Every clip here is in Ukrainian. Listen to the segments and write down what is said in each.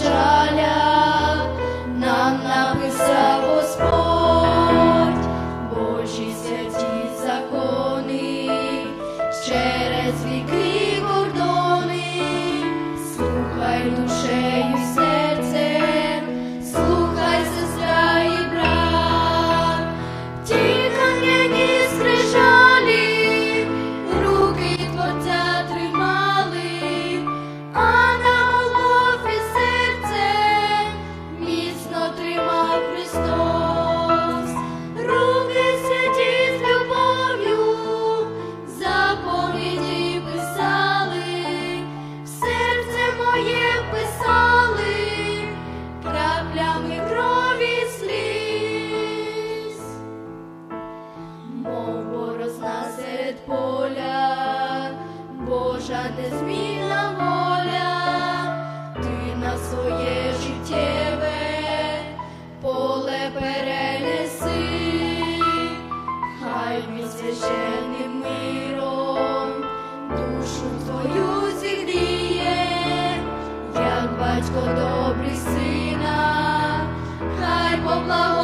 скрижалях нам написав Господь, Божі святі закони, через віки кордони, слухай душею Незмінна воля, ти на своє життєве поле хай священним миром душу твою зігріє, як батько добрий сина, хай поблагословить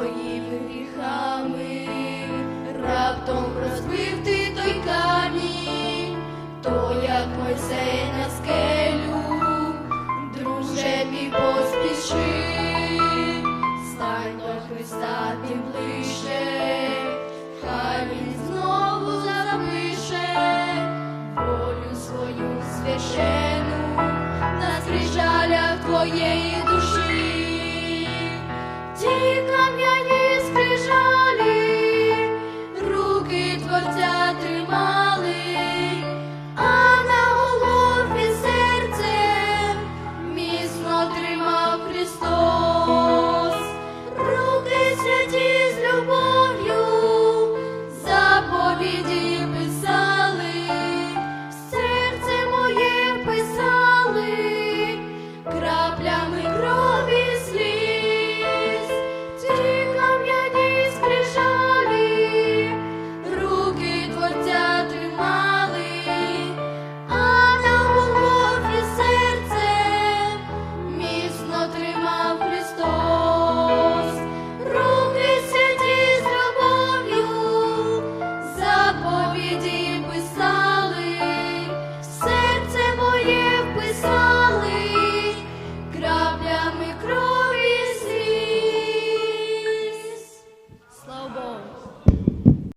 своїми гріхами раптом розбив ти той камінь, то як Мойсей на скелю, друже мій поспіши, стань до Христа тим ближче, хай він знову запише волю свою священу на скрижалях твоєї душі. Ті